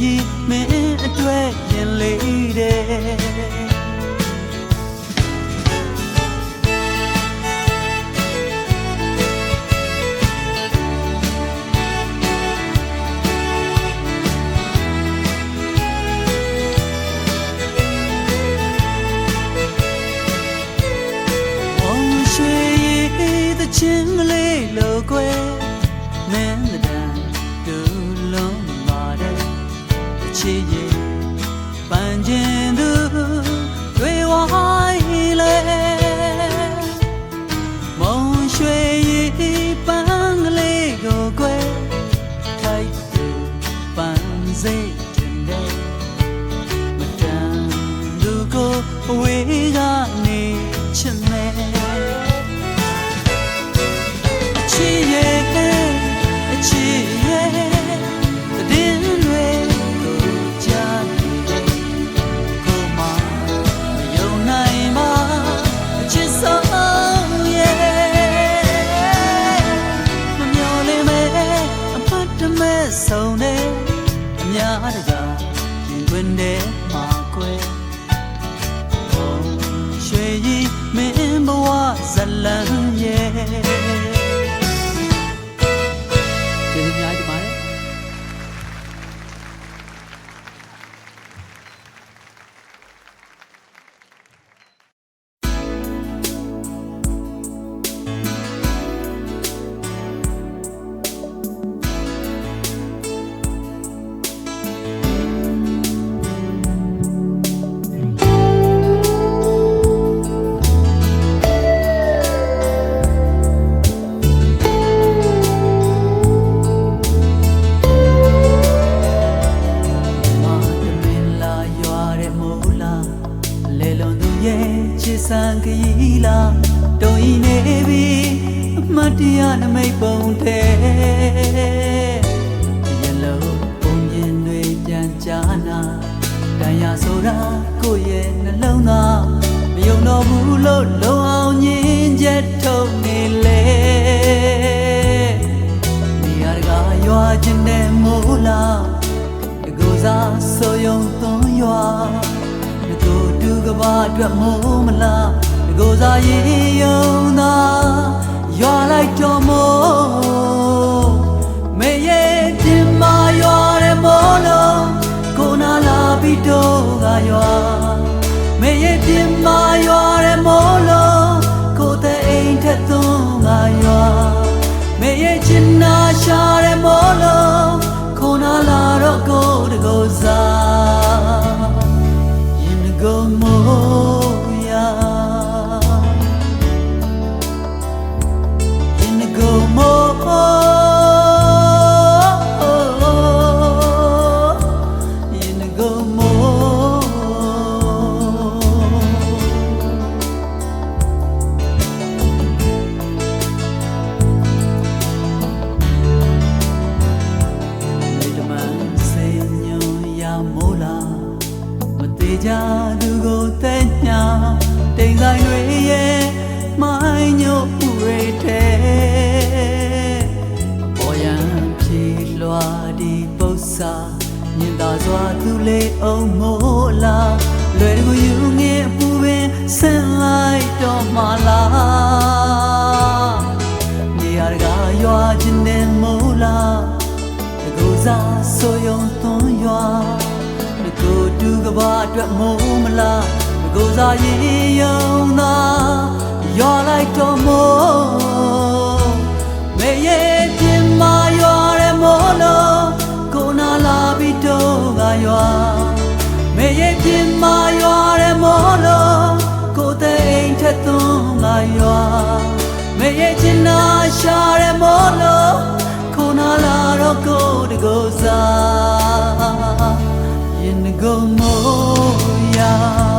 ရီမင်းအတွက်ရင်လေးတယ် ဆိုယုံသွန်ရွာငကိုတူကဘာအတွက်မိုးမလားငကိုစားရင်ယုံသာရွာလိုက်တော်မို့မရဲ့ပြင်းမာရွာတဲ့မိုးလုံးကိုနာလာပြီးတော့ကရွာမရဲ့ပြင်းမာရွာတဲ့မိုး ကိုစားရင်ယုံသာရောလိုက်တော့မိုးမေရဲ့ပြင်းမရွာရဲမိုးလို့ကိုနာလာပြီးတော့ကရွာမေရဲ့ပြင်းမရွာရဲမိုးလို့ကိုတဲ့အိမ်ထက်သွန်းကရွာမေရဲ့ချင်နာရှာရဲမိုးလို့ကိုနာလာတော့ကိုတကိုစား in the go moya in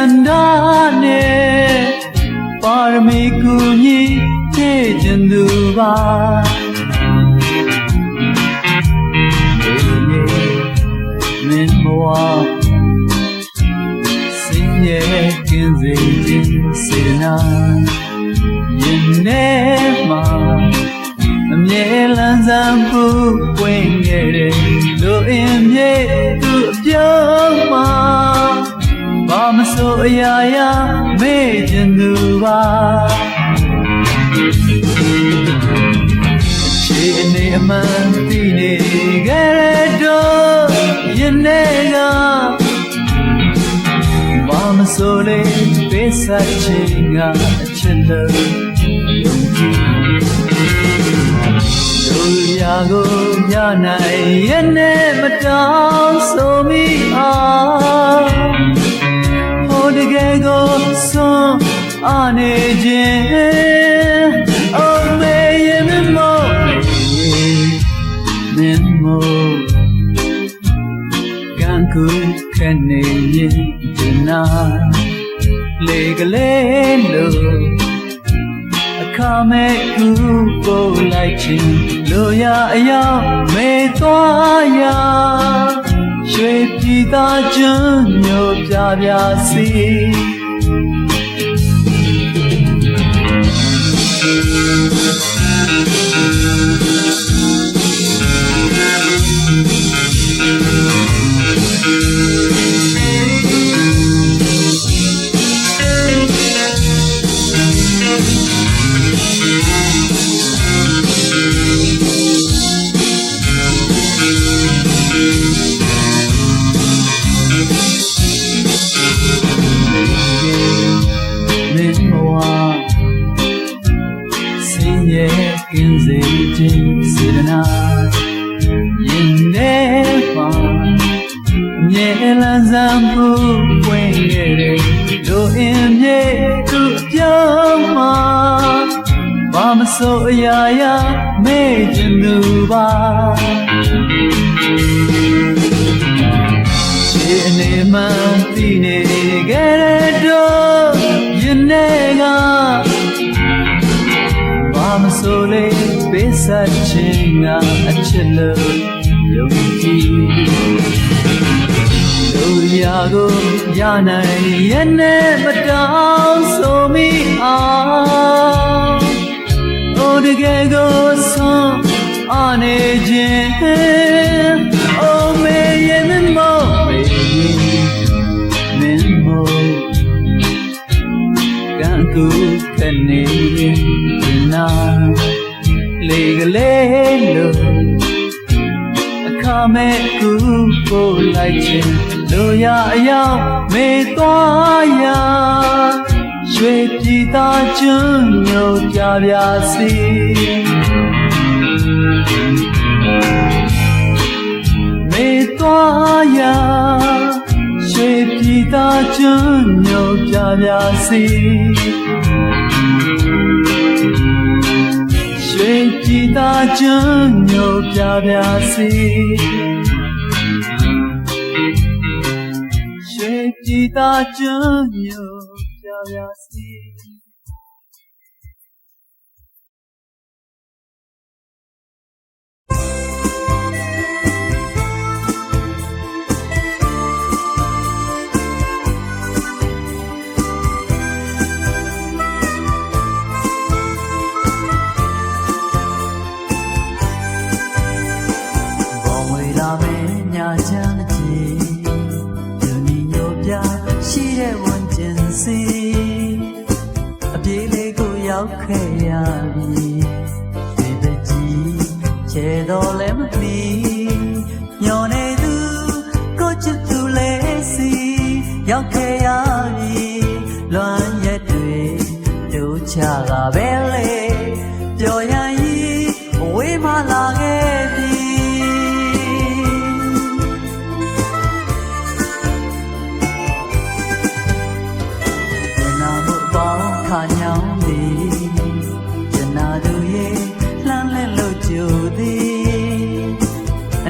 န္ဒနဲ့ပါရမီကူညီဖြည့်ခြင်းသူပါ မဆိုအရာရာမေ့ခြင်းသူပါရှေးအနေအမှန်သိနေခဲ့တဲ့တော့ယနေ့ကဘာမဆိုလေပေးဆက်ခြင်းကအချစ်လို့ယုံကြည်တို့ရာကိုညနိုင်ရဲ့နဲ့မတောင်းဆိုမိအားဟိုတ ကယ်ကိုစွန့်အနေခြင်းအိုမေရဲ့မမောမင်းမို့ကန်ကူခနေရင်ဒီနာလေကလေးလို့အခမဲ့ကူပို့လိုက်ခြင်းလိုရအယောင်မေသွားရ ရွှေပြည်သားကျွန်းမျိုးပြပြစီ ခြင်းကအချစ်လို့ယုံကြည်လူရာကိုရနိုင်ရဲ့နဲ့မတောင်းဆိုမိအောင်အိုတကယ်ကိုဆုံးအနေခြင်းအိုမေရဲ့မမောမေမင်းမို့ကန်ကူခနေ လေးလို့အခမဲ့ကူပို့လိုက်ခြင်းလိုရအယောင်မေသွားရရွှေပြည်သားကျွန်းမျိုးပြပြစီမေသွားရာရွှေပြည်သားကျွန်းညိုပြပြစီရွှေ ပြည်သားကျွန်းညိုပြပြစီရွှေပြည်သားကျွန်းညိုပြပြစီ မယ်ညာချမ်းကြည်ဒီနီညိုပြရှိတဲ့ဝန်ကျင်စီအပြေးလေးကိုရောက်ခဲ့ရပြီဒီပကြီးချေတော်လည်းမမီညော်နေသူကိုချစ်သူလေးစီရောက်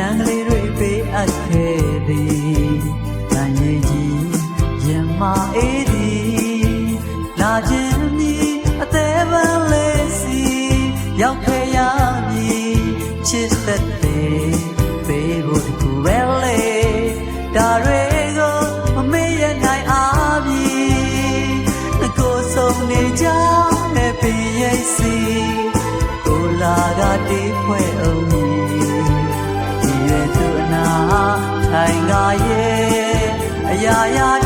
နံကလေးတွေပေးအပ်ခဲ့သည်တန်ရည်ကြီးရင်မအေးသည်လာခြင်းမီအသေးပန်းလေးစီရောက်ခဲ့ရမည်ချစ်သက်သေးပေးဖို့တခုပဲလေဒါတွေ ထိုင်ငါရဲ့အရာရာ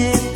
Chip